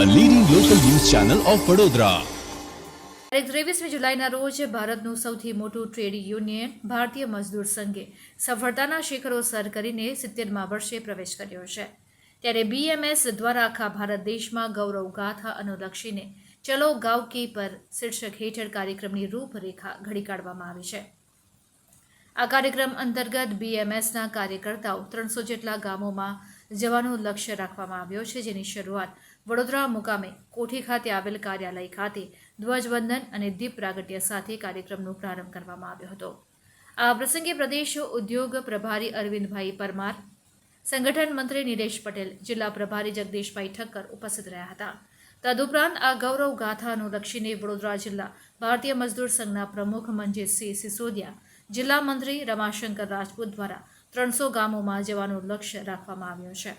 Channel of Vadodara તારીખ ત્રેવીસમી જુલાઈના રોજ ભારતનું સૌથી મોટું ટ્રેડ યુનિયન ભારતીય મજદૂર સંઘે સફળતાના શિખરો સર કરીને સિત્તેરમા વર્ષે પ્રવેશ કર્યો છે. ત્યારે બીએમએસ દ્વારા આખા ભારત દેશમાં ગૌરવ ગાથા અનુલક્ષીને ચલો ગાવકી પર શીર્ષક હેઠળ કાર્યક્રમની રૂપરેખા ઘડી કાઢવામાં આવી છે. આ કાર્યક્રમ અંતર્ગત બીએમએસના કાર્યકર્તાઓ ત્રણસો જેટલા ગામોમાં જવાનું લક્ષ્ય રાખવામાં આવ્યો છે, જેની શરૂઆત વડોદરા મુકામે કોઠી ખાતે આવેલ કાર્યાલય ખાતે ધ્વજવંદન અને દીપ પ્રાગટ્ય સાથે કાર્યક્રમનો પ્રારંભ કરવામાં આવ્યો હતો. આ પ્રસંગે પ્રદેશ ઉદ્યોગ પ્રભારી અરવિંદભાઈ પરમાર, સંગઠન મંત્રી નિલેશ પટેલ, જિલ્લા પ્રભારી જગદીશભાઈ ઠક્કર ઉપસ્થિત રહ્યા હતા. તદુપરાંત આ ગૌરવ ગાથાનું લક્ષીને વડોદરા જિલ્લા ભારતીય મજદૂર સંઘના પ્રમુખ મંજીતસિંહ સિસોદિયા, જિલ્લા મંત્રી રમાશંકર રાજપૂત દ્વારા ત્રણસો ગામોમાં જવાનું લક્ષ્ય રાખવામાં આવ્યું છે.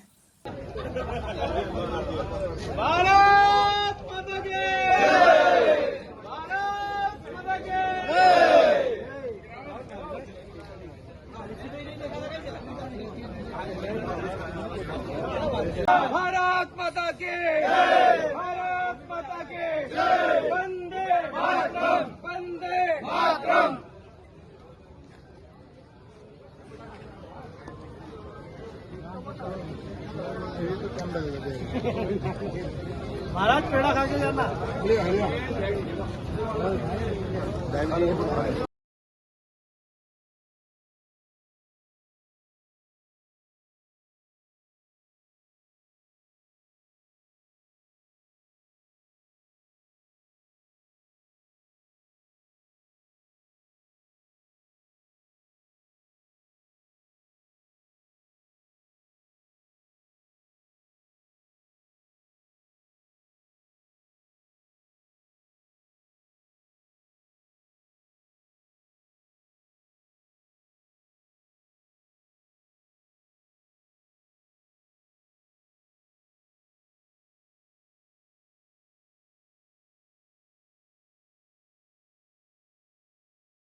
ભારત માતા કી महाराज पेढा खाके जाणार